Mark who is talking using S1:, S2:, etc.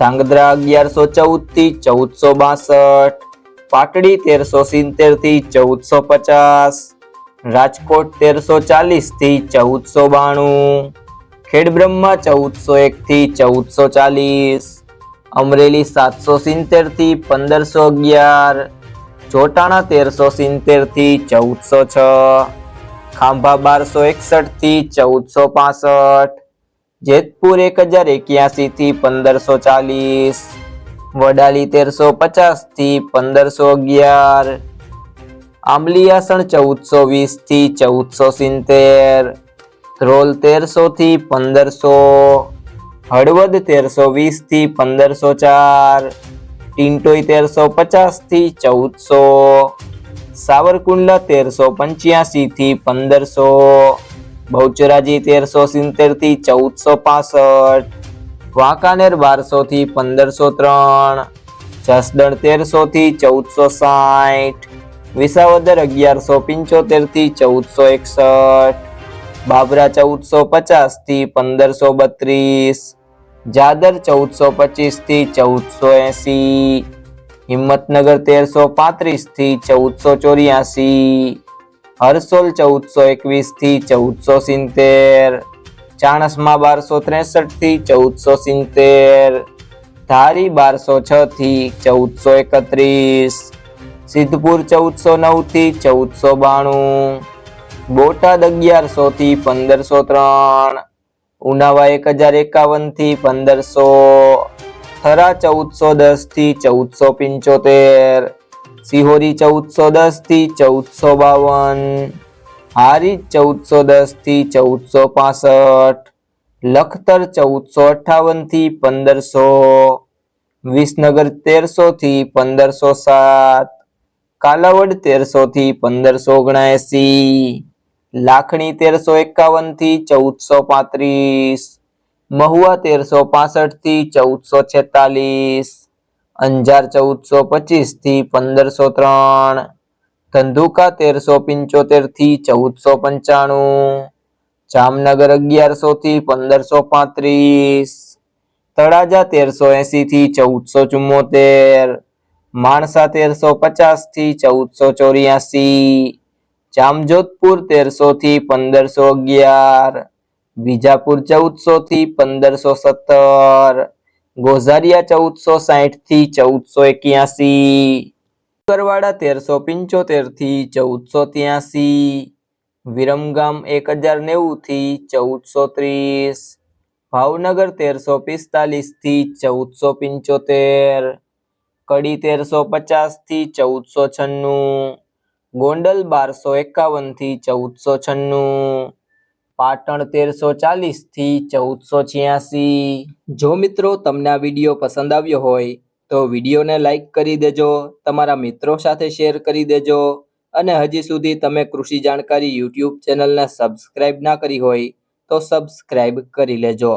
S1: ધાંગધ્રા અગિયારસો ચૌદથી ચૌદસો બાસઠ, પાટડી તેરસો સિત્તેરથી ચૌદસો પચાસ, રાજકોટ તેરસો ચાલીસથી ચૌદસો બાણું, ખેડબ્રહ્મા ચૌદસો એક થી ચૌદસો ચાલીસ, અમરેલી સાતસો સિત્તેરથી પંદરસો અગિયાર જોટાણા તેરસો સિત્તેરથી ચૌદસો છ, ખાંભા બારસો એકસઠથી ચૌદસો પાસઠ જેતપુર એક હજાર એક્યાસી થી પંદરસો ચાલીસ, વડાલી તેરસો પચાસથી પંદરસો અગિયાર આંબલીયાસણ ચૌદસો વીસથી ચૌદસો સિત્તેર ધ્રોલ તેરસો થી પંદરસો, હળવદ તેરસો વીસથી પંદરસો ચાર ટિન્ટોઈ તેરસો પચાસથી ચૌદસો, સાવરકુંડલા તેરસો પંચ્યાસી થી પંદરસો બહુચરાજી તેરસો સિત્તેરથી ચૌદસો પાસઠ. વાંકાનેર બારસો થી પંદરસો ત્રણ. જસદણ તેરસો થી ચૌદસો સાઠ. વિસાવદર અગિયારસો પંચોતેરથી ચૌદસો એકસઠ. બાબરા ચૌદસો પચાસથી પંદરસો બત્રીસ. જાદર ચૌદસો પચીસથી ચૌદસો એસી. હિંમતનગર તેરસો પાંત્રીસથી ચૌદસો ચોર્યાસી. હરસોલ ચૌદસો એકવીસથી ચૌદસો સિત્તેર ચાણસમાં બારસો ત્રેસઠથી ચૌદસો સિત્તેર, ધારી બારસો છ થી ચૌદસો એકત્રીસ, સિદ્ધપુર ચૌદસો નવથી ચૌદસો બાણું, બોટાદ અગિયારસો થી પંદરસો ત્રણ, ઉનાવા એક હજાર એકાવનથી પંદરસો, થરા ચૌદસો દસથી ચૌદસો પંચોતેર સિહોરી ચૌદસો દસથી ચૌદસો બાવન. હારી ચૌદસો દસથી ચૌદસો પાસઠ. લખતર ચૌદસો અઠાવનથી પંદરસો. વિસનગર તેરસો થી પંદરસો સાત. કાલાવડ તેરસો થી પંદરસો ઓગણએસી. લાખણી તેરસો એકાવનથી ચૌદસો પાંત્રીસ. મહુવા તેરસો પાસઠથી ચૌદસો છેતાલીસ. અંજાર ચૌદસો પચીસથી પંદરસો ત્રણ, ધંધુકા તેરસો પંચોતેરથી ચૌદસો પંચાણું, જામનગર અગિયારસો થી પંદરસો પાંત્રીસ, તળાજા તેરસો એસી થી ચૌદસો ચુમ્મોતેર, માણસા તેરસો પચાસથી ચૌદસો ચોર્યાસી, જામજોધપુર તેરસો થી પંદરસો અગિયાર, વિજાપુર ચૌદસો થી પંદરસો સત્તર ગોઝારિયા ચૌદસો સાઠથી ચૌદસો એક્યાસી. કરવાડા તેરસો પંચોતેરથી ચૌદસો ત્યાસી. વિરમગામ એક હજાર નેવું થી ચૌદસો ત્રીસ. ભાવનગર તેરસો પિસ્તાલીસથી ચૌદસો પંચોતેર. કડી તેરસો પચાસથી ચૌદસો છન્નું. ગોંડલ બારસો એકાવનથી ચૌદસો છન્નું. પાટણ તેરસો ચાલીસથી ચૌદસો છ્યાસી. જો મિત્રો તમને આ વીડિયો પસંદ આવ્યો હોય, તો વિડીયોને લાઈક કરી દેજો, તમારા મિત્રો સાથે શેર કરી દેજો, અને હજી સુધી તમે કૃષિ જાણકારી યુટ્યુબ ચેનલને સબસ્ક્રાઇબ ના કરી હોય, તો સબસ્ક્રાઇબ કરી લેજો.